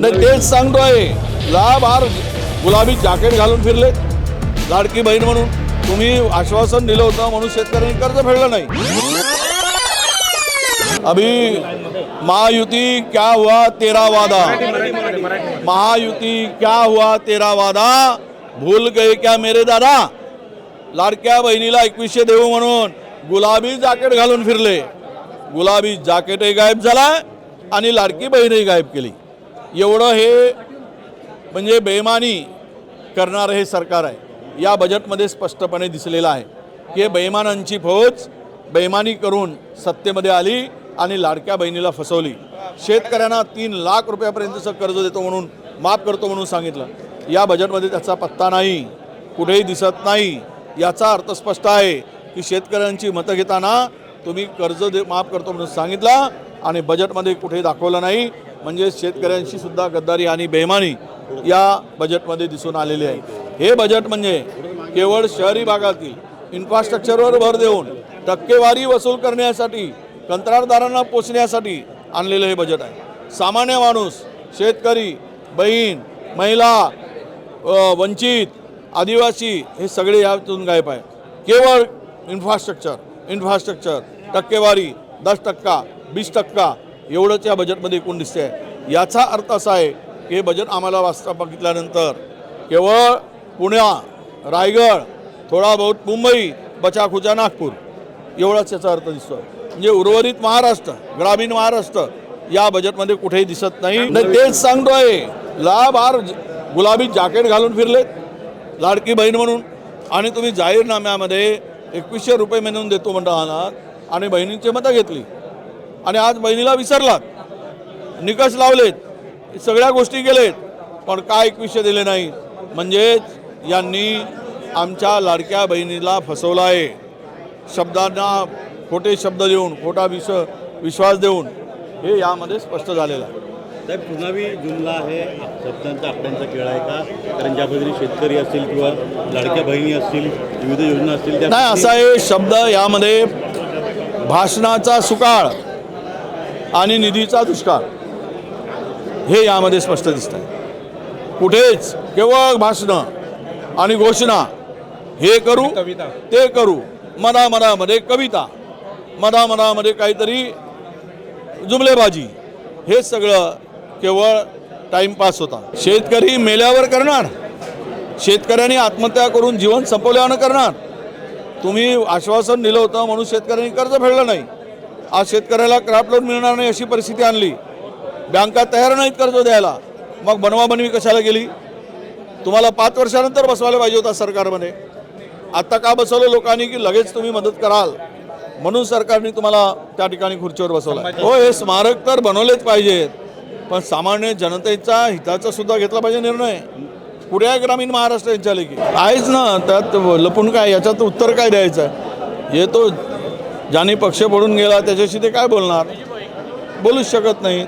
नाही तेच सांगतोय लाभ हार गुलाबी जॅकेट घालून फिरले लाडकी बहीण म्हणून. तुम्ही आश्वासन दिलं होतं म्हणून शेतकऱ्यांनी कर्ज फेडलं नाही. अभी महायुति क्या हुआ तेरा वादा? महायुति क्या हुआ तेरा वादा? भूल गए क्या मेरे दादा? लाडक्या बहिणीला एकवीसशे देऊ म्हणून गुलाबी जाकेट घालून फिरले. गुलाबी जाकेटही गायब झाला आणि लाडकी बहीणही गायब केली. एवढं हे म्हणजे बेमानी करणारं हे सरकार आहे. या बजेटमध्ये स्पष्टपणे दिसलेलं आहे की हे बेमानांची फौज बेमानी करून सत्तेमध्ये आली आणि लाडक्या बहिणीला फसवली. शेतकऱ्यांना तीन लाख रुपयापर्यंतचं कर्ज देतो म्हणून माफ करतो म्हणून सांगितलं. या बजेटमध्ये त्याचा पत्ता नाही कुठेही दिसत नाही. याचा अर्थ स्पष्ट आहे की शेतकऱ्यांची मतं घेताना तुम्ही कर्ज दे माफ करतो म्हणून सांगितलं आणि बजेटमध्ये कुठेही दाखवलं नाही. म्हणजे शेतकऱ्यांशी सुद्धा गद्दारी आणि बेमानी या बजेटमध्ये दिसून आलेली आहे. हे बजेट म्हणजे केवळ शहरी भागातील इन्फ्रास्ट्रक्चरवर भर देऊन टक्केवारी वसूल करण्यासाठी कंत्राटदारांना पोचण्यासाठी आणलेलं हे बजेट आहे. सामान्य माणूस शेतकरी बहीण महिला वंचित आदिवासी हे सगळे यातून गायब आहे केवळ इन्फ्रास्ट्रक्चर इन्फ्रास्ट्रक्चर टक्केवारी दस टक्का वीस टक्का एवढंच या बजेटमध्ये एकूण दिसते आहे याचा अर्थ असा आहे की हे बजेट आम्हाला वाचता बघितल्यानंतर केवळ पुण्या रायगड थोडा बहुत मुंबई बचाखुचा नागपूर एवढाच याचा अर्थ दिसतो म्हणजे उर्वरित महाराष्ट्र ग्रामीण महाराष्ट्र या बजेटमध्ये कुठेही दिसत नाही. तेच सांगतोय लाभ हार गुलाबी जॅकेट घालून फिरलेत लाडकी बहीण म्हणून. आणि तुम्ही जाहीरनाम्यामध्ये एकवीसशे रुपये म्हणून देतो म्हणता आहात आणि बहिणींची मतं घेतली. आणि आज बहिणीला विसरलात. निकष लावलेत. सगळ्या गोष्टी केलेत. पण काय एकवीसशे दिले नाही. म्हणजेच यांनी आमच्या लाडक्या बहिणीला फसवलं आहे. शब्दांना खोटे शब्द देऊन खोटा विश विश्वास देऊन हे यामध्ये स्पष्ट झालेलं आहे. साहेब पुन्हावी जूनला आहे. शब्दांचा आकड्यांचा खेळ आहे का? कारण ज्या पद्धतीने शेतकरी असतील किंवा लाडक्या बहिणी असतील विविध योजना असतील त्या नाही असा हे शब्द यामध्ये भाषणाचा सुकाळ आणि निधीचा दुष्काळ. हे यामध्ये स्पष्ट दिसत आहे. कुठेच केवळ भाषणं आणि घोषणा हे करू ते करू. मधा मधामध्ये कविता मधा मधामध्ये काहीतरी जुमलेबाजी हे सगळं केवळ टाईमपास होता. शेतकरी मेल्यावर करणार. शेतकऱ्यांनी आत्महत्या करून जीवन संपवल्यानं करणार. तुम्ही आश्वासन दिलं होतं म्हणून शेतकऱ्यांनी कर्ज फेडलं नाही. आज शेतकऱ्याला क्राफ्ट लोन मिळणार नाही अशी परिस्थिती आणली. बँका तयार नाहीत कर्ज द्यायला. मग बनवाबनवी कशाला गेली? तुम्हाला पाच वर्षानंतर बसवायला पाहिजे होता सरकारमध्ये. आत्ता का बसवलं लोकांनी की लगेच तुम्ही मदत कराल? म्हणून सरकारने तुम्हाला त्या ठिकाणी खुर्चीवर बसवलं. हो हे स्मारक तर बनवलेच पाहिजेत. पण सामान्य जनतेचा हिताचा सुद्धा घेतला पाहिजे निर्णय. पुढे ग्रामीण महाराष्ट्र यांच्या लेखी आहेच ना त्यात लपून काय याच्यात उत्तर काय द्यायचं? हे तो ज्याने पक्ष पडून गेला त्याच्याशी ते काय बोलणार? बोलूच शकत नाहीत.